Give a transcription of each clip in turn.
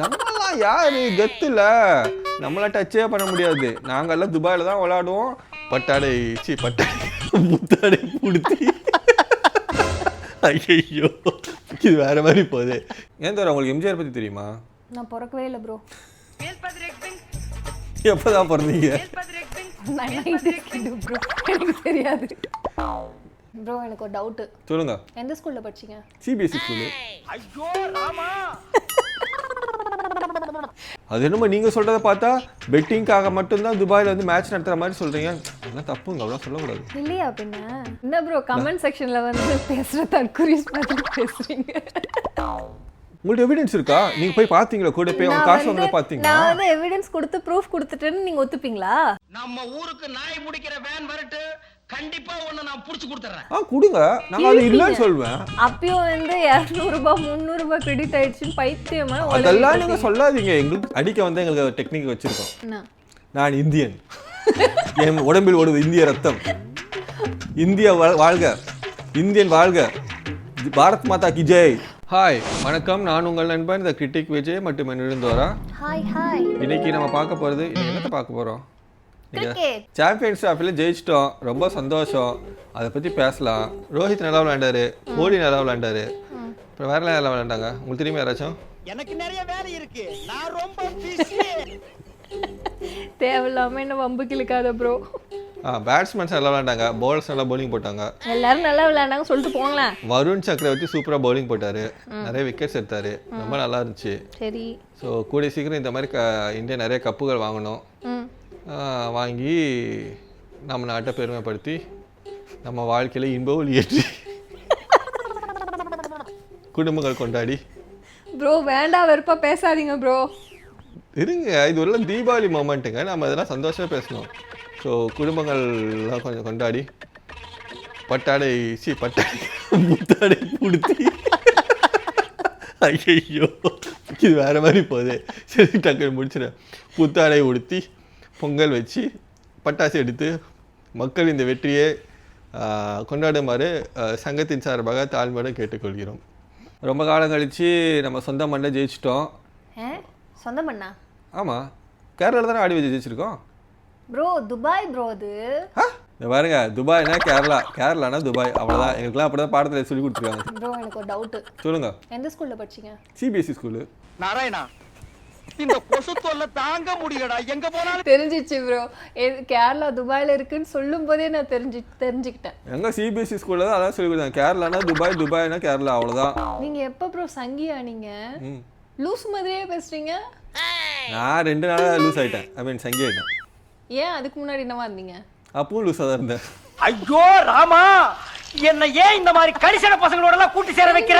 நம்மலாம் யாரு? கெத்துல நம்மளாம் டச்சே பண்ண முடியாது. நாங்கெல்லாம் துபாயில் தான் விளையாடுவோம். பட்டாடை சி பட்டாடை முத்தாடை பிடிச்சி ஐயோ இது வேற மாதிரி போகுது. ஏன் தவிர உங்களுக்கு எம்ஜிஆர் பற்றி தெரியுமா? நான் பிறக்கவே இல்லை ப்ரோ எப்போ தான் பிறந்தீங்க தெரியாது. ப்ரோ எனக்கு ஒரு டவுட்டு சொல்லுங்க. எந்த ஸ்கூலில் படிச்சீங்க? சிபிஎஸ்சி ஸ்கூலு அது என்னமோ நீங்க சொல்றத பார்த்தா பெட்டிங்காக மட்டும்தான் துபாயில வந்து மேட்ச் நடத்துற மாதிரி சொல்றீங்க. அதெல்லாம் தப்புங்க? அவ்வளோ சொல்லக்கூடாது. இல்லையா பின்ன? என்ன ப்ரோ கமெண்ட் செக்ஷன்ல வந்து பேசுற தற்கொலைஸ் பார்த்து பேசுறீங்க. உங்கள்ட்ட எவிடன்ஸ் இருக்கா? நீங்க போய் பாத்தீங்களா கூட போய் அவங்க காசு வந்து- வாங்குறத பாத்தீங்களா நான் வந்து எவிடன்ஸ் கொடுத்து ப்ரூஃப் கொடுத்துட்டேன்னு நீங்க ஒத்துப்பீங்களா? நம்ம ஊருக்கு நாய் பிடிக்கிற வேன் வரட்டு கண்டிப்பா ஒண்ணு நான் புடிச்சு கொடுத்துறேன். ஆ கொடுங்க. நான் அது இல்லைன்னு சொல்வேன். அப்பயும் வந்து இரநூறுபா முந்நூறுபா கிரெடிட் ஆயிடுச்சுன்னு பைத்தியமா அதெல்லாம் நீங்க சொல்லாதீங்க. எங்களுக்கு அடிக்க வந்து எங்களுக்கு டெக்னிக் வச்சிருக்கோம். நான் இந்தியன். என் உடம்பில் ஓடுவது இந்திய ரத்தம். இந்தியா வாழ்- வாழ்க. இந்தியன் வாழ்க. பாரத் மாதா கி ஜெய். ஹாய் வணக்கம். நான் உங்கள் நண்பன் இந்த கிரிட்டிக் விஜய் மற்றும் எழுந்தோரா ஹாய் ஹாய் இன்னைக்கு நம்ம பார்க்க போகிறது என்னத்தை பார்க்க போகிறோம் கிரிக்கெட் சாம்பியன்ஸ் ட்ராஃபியில் ஜெயிச்சிட்டோம். ரொம்ப சந்தோஷம். அதை பற்றி பேசலாம். ரோஹித் நல்லா விளையாண்டாரு. கோலி நல்லா விளையாண்டாரு. அப்புறம் வேற நல்லா விளையாண்டாங்க? உங்களுக்கு தெரியுமா யாராச்சும்? எனக்கு நிறைய வேலை இருக்கு. நான் ரொம்ப பிஸி தேவையில்லாம என்ன வம்பு கிழக்காத ப்ரோ ஆ பேட்ஸ்மேன்ஸ் நல்லா விளையாண்டாங்க. பவுலர்ஸ் நல்லா bowling போட்டாங்க. எல்லாரும் நல்லா விளையாண்டாங்க. சொல்லிட்டு போங்களேன். வருண் சக்கரவர்த்தி சூப்பராக பவுலிங் போட்டாரு. நிறைய விக்கெட்ஸ் எடுத்தாரு. ரொம்ப நல்லா இருந்துச்சு. சரி. ஸோ கூடிய சீக்கிரம் இந்த மாதிரி இந்தியா நிறைய கப்புகள் வாங்கணும். வாங்கி நம்ம நாட்டை பெருமைப்படுத்தி நம்ம வாழ்க்கையில் இன்ப ஒளி ஏற்றி குடும்பங்கள் கொண்டாடி. ப்ரோ வேண்டாம் வெறுப்பா பேசாதீங்க ப்ரோ இருங்க இது ஒரு தீபாவளி மொமெண்ட்டுங்க நம்ம இதெல்லாம் சந்தோஷமாக பேசணும். ஸோ குடும்பங்கள்லாம் கொஞ்சம் கொண்டாடி. பட்டாடை சி பட்டாடை முத்தாடை பிடிச்சி ஐயோ இது வேற மாதிரி போகுது. சரி டக்குன்னு முடிச்சிடறேன். புத்தாடை உடுத்தி பொங்கல் வச்சு பட்டாசு எடுத்து மக்கள் இந்த வெற்றியை கொண்டாடுமாறு சங்கத்தின் சார்பாக தாழ்மையோடு கேட்டுக்கொள்கிறோம். ரொம்ப காலம் கழித்து நம்ம சொந்த மண்ணை ஜெயிச்சிட்டோம். ஏ சொந்தம் பண்ணா? ஆமாம் கேரளாவில் தானே ஆடி வச்சு ஜெயிச்சிருக்கோம். ப்ரோ துபாய் ப்ரோ அது. இந்த பாருங்க துபாய்னா கேரளா. கேரளானா துபாய். அவ்வளோதான் எங்களுக்குலாம் அப்படி தான் பாடத்தில் சொல்லி கொடுத்துருக்காங்க. ப்ரோ எனக்கு ஒரு டவுட்டு சொல்லுங்க. எந்த ஸ்கூலில் படிச்சீங்க? CBSE school Narayana? இந்த கொசு தொல்லை தாங்க முடியலடா. எங்க போனாலும் தெரிஞ்சிச்சு ப்ரோ கேரளா துபாயில இருக்குன்னு சொல்லும் போதே நான் தெரிஞ்சு தெரிஞ்சுக்கிட்டேன். எங்கள் சிபிஎஸ்சி ஸ்கூலில் தான் அதான் சொல்லி கொடுத்தாங்க கேரளானா துபாய் துபாய்னா கேரளா அவ்வளோதான் நீங்க எப்போ ப்ரோ சங்கியா நீங்க? ம். லூஸ் மாதிரியே பேசுறீங்க. நான் ரெண்டு நாளாக லூஸ் ஆகிட்டேன் ஐ மீன் சங்கி ஆகிட்டேன் ஏன் அதுக்கு முன்னாடி என்னவா இருந்தீங்க? அப்பவும் லூஸாக தான் இருந்தேன். ஐயோ ராமா! என்ன ஏன் இந்த மாதிரி கரிசன பசங்களோட எல்லாம் கூட்டி சேர வைக்கிற?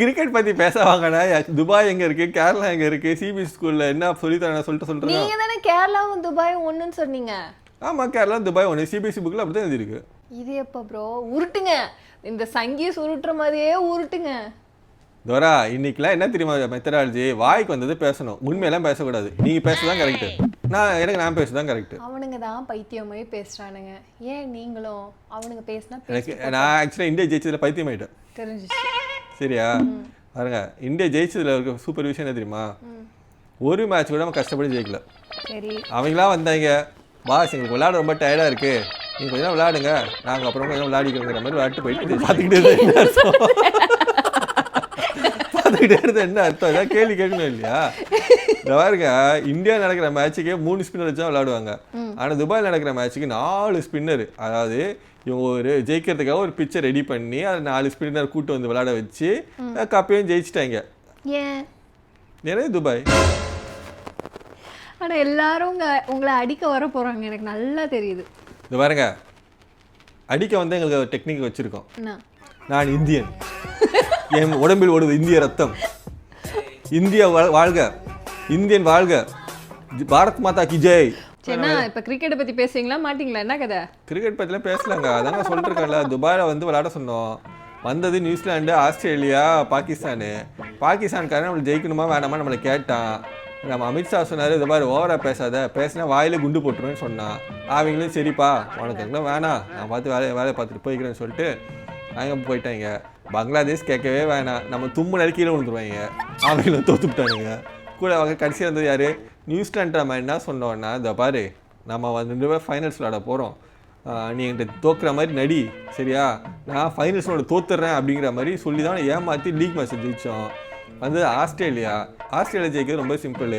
கிரிக்கெட் பற்றி பேச வாங்கண்ணா துபாய் எங்கே இருக்குது கேரளா எங்கே இருக்குது சிபிஎஸ்சி ஸ்கூலில் என்ன சொல்லித்தரேன் சொல்லிட்டு சொல்கிறேன் நீங்க தானே கேரளாவும் துபாயும் ஒண்ணுன்னு சொன்னீங்க. ஆமாம் கேரளா துபாய் ஒன்று சிபிஎஸ்சி புக்கில் அப்படி தான் எழுதிருக்கு இது எப்போ ப்ரோ உருட்டுங்க. இந்த சங்கி சுருட்டுற மாதிரியே உருட்டுங்க. தோரா இன்னைக்கெல்லாம் என்ன தெரியுமா மெத்தடாலஜி? வாய்க்கு வந்தது பேசணும். உண்மையெல்லாம் பேசக்கூடாது. நீங்கள் பேசுதான் கரெக்டு நான் எனக்கு நான் பேசுதான் கரெக்டு அவனுங்க தான் பைத்தியமாயி பேசுறானுங்க. ஏன் நீங்களும் அவனுங்க பேசினா எனக்கு நான் ஆக்சுவலாக இந்தியா ஜெயிச்சதுல பைத்தியம் ஆயிட்டேன் தெரிஞ்சிச்சு. சரியா? பாருங்க இந்தியா ஜெயிச்சதுல இருக்க சூப்பர் விஷயம் என்ன தெரியுமா? ஒரு மேட்ச் கூட நம்ம கஷ்டப்பட்டு ஜெயிக்கல. சரி. அவங்களாம் வந்தாங்க. பாஸ் எங்களுக்கு விளையாட ரொம்ப டயர்டாக இருக்கு. நீங்கள் கொஞ்சம் விளையாடுங்க. நாங்கள் அப்புறம் கொஞ்சம் விளையாடிக்கிறோங்கிற மாதிரி விளையாட்டு போயிட்டு பார்த்துக்கிட்டே பார்த்துக்கிட்டே இருந்தது என்ன அர்த்தம்? ஏதாவது கேள்வி கேட்கணும் இல்லையா? பாருங்க இந்தியா நடக்கிற மேட்ச்சுக்கே மூணு ஸ்பின்னர் வச்சா விளையாடுவாங்க. ஆனால் துபாயில் நடக்கிற மேட்ச்சுக்கு நாலு ஸ்பின்னர் அதாவது இவங்க ஒரு ஜெயிக்கிறதுக்காக ஒரு பிச்சை ரெடி பண்ணி அதை நாலு ஸ்பின்னர் கூட்டு வந்து விளையாட வச்சு கப்பையும் ஜெயிச்சிட்டாங்க. நிறைய துபாய். ஆனா எல்லாரும் உங்க உங்களை அடிக்க வர போறாங்க. எனக்கு நல்லா தெரியுது. இந்த பாருங்க அடிக்க வந்து எங்களுக்கு ஒரு டெக்னிக் வச்சுருக்கோம். நான் இந்தியன். என் உடம்பில் ஓடுவது இந்திய ரத்தம். இந்தியா வாழ்- வாழ்க. இந்தியன் வாழ்க. பாரத் மாதா கி ஜெய். சரிண்ணா இப்ப கிரிக்கெட்டை பத்தி பேசுறீங்களா மாட்டீங்களா? என்ன கதை? கிரிக்கெட் பற்றிலாம் பேசலாங்க. அதாங்க சொல்லிருக்கேன்ல துபாயில் வந்து விளையாட சொன்னோம். வந்தது நியூசிலாந்து ஆஸ்திரேலியா பாகிஸ்தானு. பாகிஸ்தான்காரன் நம்மளை ஜெயிக்கணுமா வேணாமா நம்மளை கேட்டான். நம்ம அமித்ஷா சொன்னார் இது மாதிரி ஓவராக பேசாத. பேசினா வாயில குண்டு போட்டுருவேன்னு சொன்னான். அவங்களும் சரிப்பா உனக்கு எல்லாம் வேணாம். நான் பார்த்து வேலையை வேலையை பார்த்துட்டு போய்க்கிறேன்னு சொல்லிட்டு அவங்க போயிட்டாங்க. பங்களாதேஷ் கேட்கவே வேணாம். நம்ம தும்முனாரு கீழே விழுந்துருவாங்க. அவங்கள தோத்துட்டானுங்க கூட அவங்க கடைசியாக இருந்தது யார்? நியூசிலாண்ட் நம்ம என்ன சொன்னோன்னா இந்த பாரு நம்ம வந்து ரெண்டு பேர் ஃபைனல்ஸ் விளாட போகிறோம் நீ என்கிட்ட தோக்குற மாதிரி நடி சரியா? நான் ஃபைனல்ஸோட தோத்துறேன் அப்படிங்கிற மாதிரி சொல்லி தான் ஏமாற்றி லீக் மேட்ச் ஜெயித்தோம் வந்து ஆஸ்திரேலியா ஆஸ்திரேலியா ஜெயிக்கிறது ரொம்ப சிம்பிள்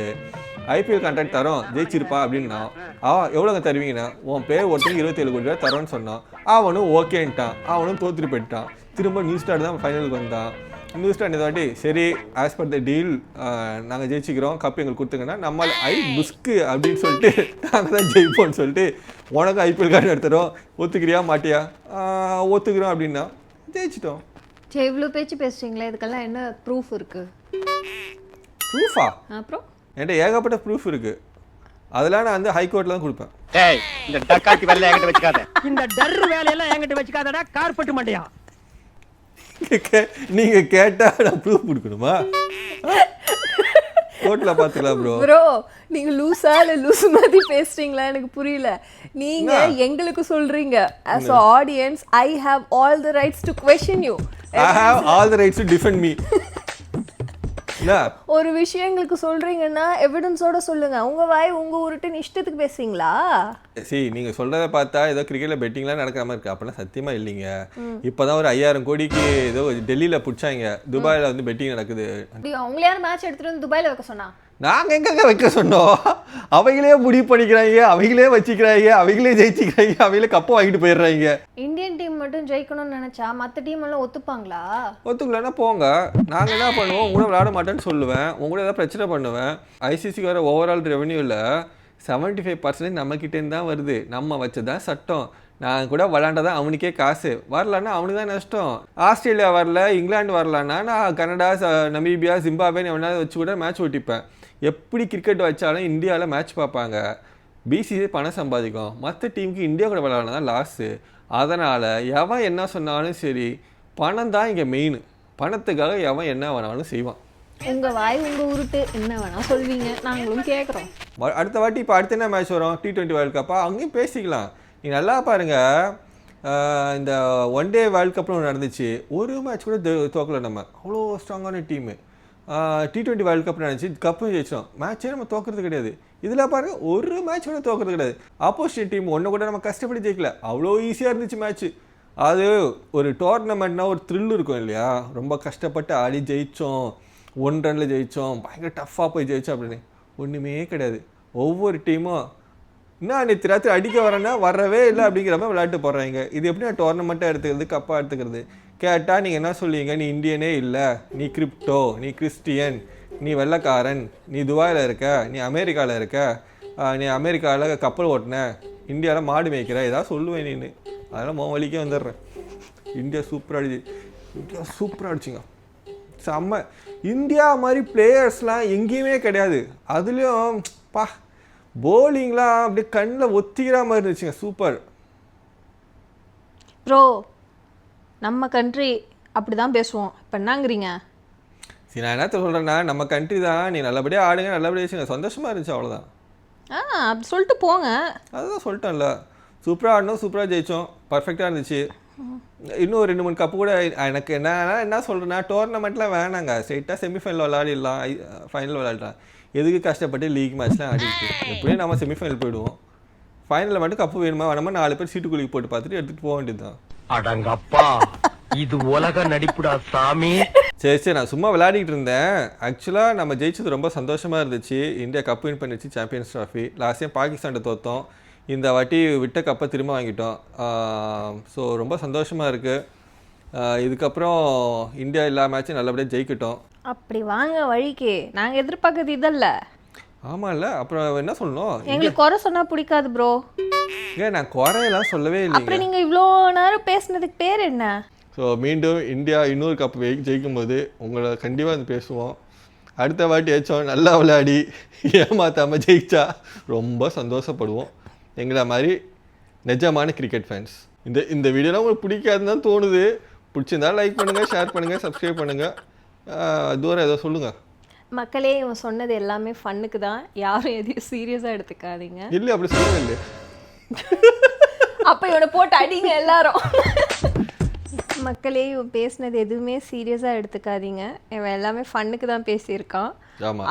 ஐபிஎல் கான்ட்ராக்ட் தரோம் ஜெயிச்சிருப்பா அப்படின்னா அவன் எவ்வளோங்க தருவீங்கன்னா உன் பேர் ஒருத்தருக்கு இருபத்தேழு கோடி ரூபா தரோன்னு சொன்னான். அவனும் ஓகேன்ட்டான் அவனும் தோத்துட்டு போயிட்டான். திரும்ப நியூசிலாந்து தான் ஃபைனலுக்கு வந்தான். நியூசிலாந்து இந்த வாட்டி சரி ஆஸ் பர் த டீல் நாங்கள் ஜெயிச்சிக்கிறோம். கப் எங்களுக்கு கொடுத்துங்கன்னா நம்மளால் ஐ புஸ்க்கு அப்படின்னு சொல்லிட்டு நாங்கள் தான் ஜெயிப்போம்னு சொல்லிட்டு உனக்கும் ஐபிஎல் கார்டு எடுத்துறோம் ஒத்துக்கிறியா மாட்டியா? ஒத்துக்கிறோம் அப்படின்னா ஜெயிச்சிட்டோம். சரி இவ்வளோ பேச்சு பேசுறீங்களே இதுக்கெல்லாம் என்ன ப்ரூஃப் இருக்கு? ப்ரூஃபா அப்புறம்? என்கிட்ட ஏகப்பட்ட ப்ரூஃப் இருக்குது அதெல்லாம் நான் வந்து ஹைகோர்ட்டில் தான் கொடுப்பேன். டேய் இந்த டக்காத்தி வேலை என்கிட்ட வச்சுக்காத. இந்த டர் வேலையெல்லாம் என்கிட்ட வச்சுக்காதடா கார்பெட் மண்டையா? கே- நீங்க கேட்டா நான் ப்ரூஃப் கொடுக்கணுமா? கோர்ட்ல பாத்துக்கலாம் ப்ரோ ப்ரோ நீங்க லூசா இல்ல லூசு மாதிரி பேசுறீங்களா? எனக்கு புரியல. நீங்க எங்களுக்கு சொல்றீங்க. As a audience i have all the rights to question you. Have all the rights to defend me என்ன ஒரு விஷயம் எங்களுக்கு சொல்றீங்கன்னா எவிடன்ஸோட சொல்லுங்க. உங்க வாய் உங்க உருட்டுன்னு இஷ்டத்துக்கு பேசுறீங்களா? சரி நீங்க சொல்றத பார்த்தா ஏதோ கிரிக்கெட்ல பெட்டிங்லாம் நடக்கிற மாதிரி இருக்கு. அப்படின்னா சத்தியமா இல்லைங்க. இப்பதான் ஒரு ஐயாயிரம் கோடிக்கு ஏதோ டெல்லியில பிடிச்சாங்க. துபாயில வந்து பெட்டிங் நடக்குது. அவங்கள மேட்ச் எடுத்துட்டு வந்து துபாயில வைக்க சொன்னா? நாங்க எங்கங்க வைக்க சொன்னோம்? அவங்களே முடிவு பண்ணிக்கிறாங்க அவங்களே வச்சுக்கிறாங்க அவங்களே ஜெயிச்சுக்கிறாங்க அவங்களே கப்பை வாங்கிட்டு போயிடுறாங்க. இந்தியன் டீம் மட்டும் ஜெயிக்கணும்னு நினைச்சா மத்த டீம் எல்லாம் ஒத்துப்பாங்களா? ஒத்துக்கலன்னா போங்க. நாங்கள் என்ன பண்ணுவோம்? உங்க கூட விளையாட மாட்டேன்னு சொல்லுவேன். உங்க கூட ஏதாவது பிரச்சனை பண்ணுவேன். ஐசிசிக்கு வர ஓவரால் ரெவன்யூவில் செவன்ட்டி ஃபைவ் பர்சன்டேஜ் நம்மக்கிட்டேருந்து தான் வருது. நம்ம வச்சதான் சட்டம். நான் கூட விளாண்டதான் அவனுக்கே காசு. வரலன்னா அவனுக்கு தான் நஷ்டம். ஆஸ்திரேலியா வரல இங்கிலாந்து வரலன்னா நான் கனடா நமீபியா ஜிம்பாபேன்னு எவனாவது வச்சு கூட மேட்ச் ஓட்டிப்பேன். எப்படி கிரிக்கெட் வச்சாலும் இந்தியாவில் மேட்ச் பார்ப்பாங்க. பிசிசி பணம் சம்பாதிக்கும். மற்ற டீமுக்கு இந்தியா கூட விளையாடினா தான் லாஸு அதனால் எவன் என்ன சொன்னாலும் சரி பணம் தான் இங்கே மெயின் பணத்துக்காக எவன் என்ன வேணாலும் செய்வான். உங்க வாய் உங்க உருட்டு என்ன வேணா சொல்வீங்க. நாங்களும் கேக்குறோம். வ- அடுத்த வாட்டி இப்போ அடுத்த என்ன மேட்ச் வரும்? டி டுவெண்ட்டி வேர்ல்ட் கப்பா அங்கேயும் பேசிக்கலாம். நீ நல்லா பாருங்க. ஆஹ் இந்த ஒன் டே வேர்ல்ட் கப்னு நடந்துச்சு. ஒரு மேட்ச் கூட தோக்கல நம்ம. அவ்வளோ ஸ்ட்ராங்கான team T twenty world cup நினச்சி கப்பும் ஜெயிச்சோம். மேட்சே நம்ம தோக்கிறது கிடையாது. இதில் பாருங்க ஒரு மேட்ச் கூட தோக்கிறது கிடையாது. ஆப்போசிட் டீம் ஒன்று கூட நம்ம கஷ்டப்பட்டு ஜெயிக்கல. அவ்வளோ ஈஸியாக இருந்துச்சு மேட்ச்சு அது ஒரு டோர்னமெண்ட்னா ஒரு த்ரில் இருக்கும் இல்லையா? ரொம்ப கஷ்டப்பட்டு ஆடி ஜெயித்தோம் ஒன் ரனில் ஜெயித்தோம் பயங்கர டஃப்பாக போய் ஜெயிச்சோம் அப்படின்னு. ஒன்றுமே கிடையாது. ஒவ்வொரு டீமும் என்ன நேற்று ராத்திரி அடிக்க வரேன்னா வரவே இல்லை அப்படிங்கிற மாதிரி விளையாட்டு போடுறாங்க. இது எப்படி நான் டோர்னமெண்ட்டாக எடுத்துக்கிறது கப்பாக எடுத்துக்கிறது. கேட்டால் நீங்கள் என்ன சொல்லுவீங்க? நீ இந்தியனே இல்லை. நீ கிரிப்டோ நீ கிறிஸ்டியன் நீ வெள்ளைக்காரன் நீ துபாயில் இருக்க நீ அமெரிக்காவில் இருக்க நீ அமெரிக்காவில் கப்பல் ஓட்டின இந்தியாவில் மாடு மேய்க்கிற ஏதாவது சொல்லுவேன் நீ அதெல்லாம் மோ வழிக்கே வந்துடுறேன். இந்தியா சூப்பராக அடிச்சு இந்தியா சூப்பராக அடிச்சுங்க செம்ம. இந்தியா மாதிரி பிளேயர்ஸ்லாம் எங்கேயுமே கிடையாது. அதுலேயும் பா போலிங்லாம் அப்படியே கண்ணில் ஒத்திக்கிற மாதிரி இருந்துச்சுங்க சூப்பர் ப்ரோ நம்ம கண்ட்ரி அப்படிதான் பேசுவோம். இப்போ என்னங்கிறீங்க? சரி நான் என்ன சொல்கிறேன்னா நம்ம கண்ட்ரி தான். நீ நல்லபடியாக ஆடுங்க நல்லபடியாக வச்சுங்க சந்தோஷமாக இருந்துச்சு அவ்வளோதான் ஆ அப்படி சொல்லிட்டு போங்க. அதுதான் சொல்லிட்டேன்ல. சூப்பராக ஆடணும் சூப்பராக ஜெயித்தோம் பர்ஃபெக்டாக இருந்துச்சு. இன்னும் ஒரு ரெண்டு மூணு கப்பு கூட எனக்கு என்ன என்ன சொல்கிறேன்னா டோர்னமெண்ட்லாம் வேணாங்க. ஸ்ட்ரைட்டாக செமிஃபைனல் விளாடிடலாம் ஃபைனல் விளாடலாம் எதுக்கு கஷ்டப்பட்டு லீக் மேட்ச்லாம் ஆடிட்டு? எப்படியும் நம்ம செமிஃபைனல் போயிடுவோம். ஃபைனலில் மட்டும் கப்பு வேணுமா? வேணாமா? நாலு பேர் சீட்டுக்குள்ளி போட்டு பார்த்துட்டு எடுத்துகிட்டு போக வேண்டியது தான் அடங்கப்பா. இது உலக நடிப்புடா சாமி. சரி சரி நான் சும்மா விளையாடிட்டு இருந்தேன். ஆக்சுவலாக நம்ம ஜெயிச்சது ரொம்ப சந்தோஷமாக இருந்துச்சு. இந்தியா கப் வின் பண்ணிச்சு சாம்பியன்ஸ் ட்ராஃபி லாஸ்ட் டைம் பாகிஸ்தான்கிட்ட தோத்தோம். இந்த வாட்டி விட்ட கப்பை திரும்ப வாங்கிட்டோம். ஸோ ரொம்ப சந்தோஷமாக இருக்குது இதுக்கப்புறம் இந்தியா எல்லா மேட்சும் நல்லபடியாக ஜெயிக்கட்டும். அப்படி வாங்க வழிக்கு. நாங்க எதிர்பார்க்கறது இதல்ல. ஆமாம்ல அப்புறம் என்ன சொல்லணும்? எங்களுக்கு குறை சொன்னா பிடிக்காது ப்ரோ ஏன் நான் குறையெல்லாம் சொல்லவே இல்லைங்க. அப்புறம் நீங்க இவ்வளோ நேரம் பேசுனதுக்கு பேர் என்ன? ஸோ மீண்டும் இந்தியா இன்னொரு கப் ஜெயிக்கும் போது உங்களை கண்டிப்பாக வந்து பேசுவோம். அடுத்த வாட்டி ஏச்சும் நல்லா விளையாடி ஏமாத்தாமல் ஜெயிச்சா ரொம்ப சந்தோஷப்படுவோம். எங்களை மாதிரி நிஜமான கிரிக்கெட் ஃபேன்ஸ் இந்த இந்த வீடியோலாம் உங்களுக்கு பிடிக்காதுன்னு தான் தோணுது. பிடிச்சிருந்தா லைக் பண்ணுங்கள் ஷேர் பண்ணுங்கள் சப்ஸ்கிரைப் பண்ணுங்கள் தூரம் ஏதோ சொல்லுங்கள் மக்களே இவன் சொன்னது எல்லாமே ஃபன்னுக்கு தான். யாரும் எதையும் சீரியஸா எடுத்துக்காதீங்க. இல்லை அப்படி சொல்லவே இல்லை அப்ப இவனை போட்டு அடிங்க எல்லாரும். மக்களே இவன் பேசுனது எதுவுமே சீரியஸா எடுத்துக்காதீங்க. இவன் எல்லாமே ஃபன்னுக்கு தான் பேசியிருக்கான்.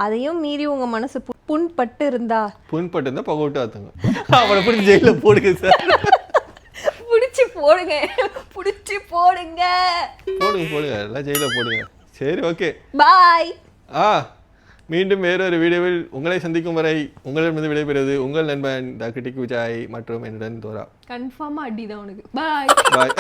அதையும் மீறி உங்க மனசு புண்பட்டு இருந்தா? புண்பட்டு இருந்தால் பகை விட்டு ஆத்துங்க அவனை பிடிச்சி ஜெயிலில் போடுங்க சார் புடிச்சு போடுங்க. புடிச்சு போடுங்க. போடுங்க போடுங்க. எல்லாம் ஜெயிலில் போடுங்க. சரி ஓகே பாய் ஆ மீண்டும் வேறொரு வீடியோவில் உங்களை சந்திக்கும் வரை உங்களிடமிருந்து விடைபெறுவது உங்கள் நண்பன் டாக்டர் டிக்கு விஜய் மற்றும் என்னுடன் தோரா. கன்ஃபார்மா அடிதான் உனக்கு. பாய் பாய்